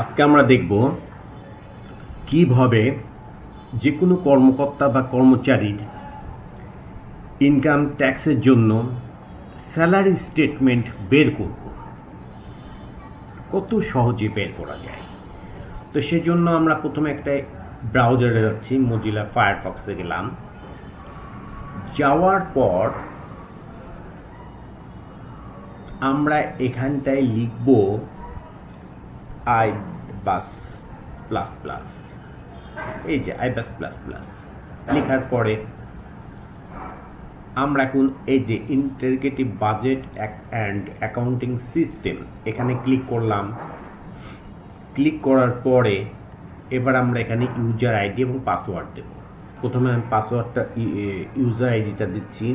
আজকে আমরা দেখব কীভাবে যে কোনো কর্মকর্তা বা কর্মচারীর ইনকাম ট্যাক্সের জন্য স্যালারি স্টেটমেন্ট বের করব। কত সহজে বের করা যায়। তো সেজন্য আমরা প্রথমে একটা ব্রাউজারে যাচ্ছি মজিলা ফায়ারফক্সে গেলাম। যাওয়ার পর আমরা এখানটায় লিখব আই বাস প্লাস প্লাস এই যে আই বাস প্লাস প্লাস লেখার পরে আমরা এখন এই যে integrated budget and accounting system এখানে ক্লিক করলাম। ক্লিক করার পরে এবার আমরা এখানে ইউজার আইডি এবং পাসওয়ার্ড দেব। প্রথমে আমি পাসওয়ার্ডটা ইউজার আইডিটা দিচ্ছি।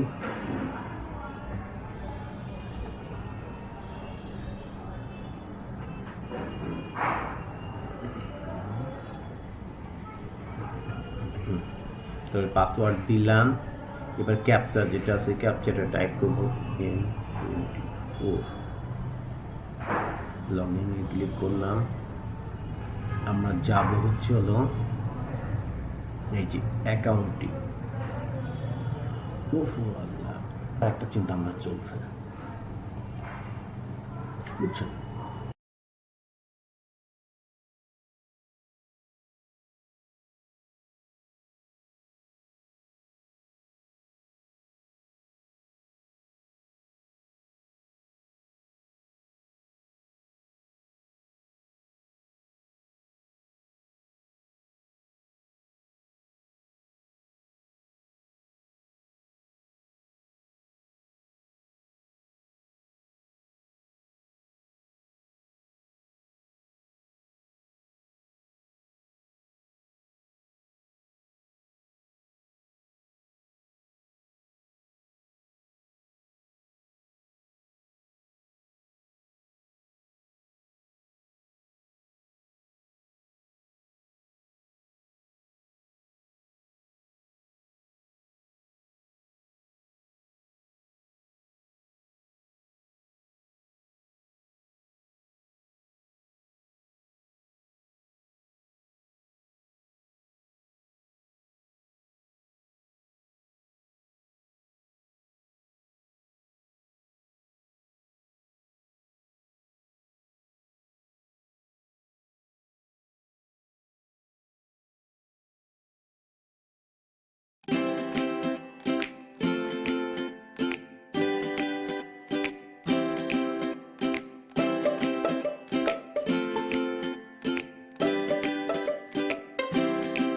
তবে পাসওয়ার্ড দিলাম। এবার ক্যাপচার যেটা আছে ক্যাপচারটা টাইপ করব। এন টোয়েন্টি ফোর লগ ইনে ক্লিক করলাম। আমরা যাব হচ্ছে হলো এই যে অ্যাকাউন্টিং ওহো আল্লাহ। একটা চিন্তা আমরা চলছে। বুঝছেন?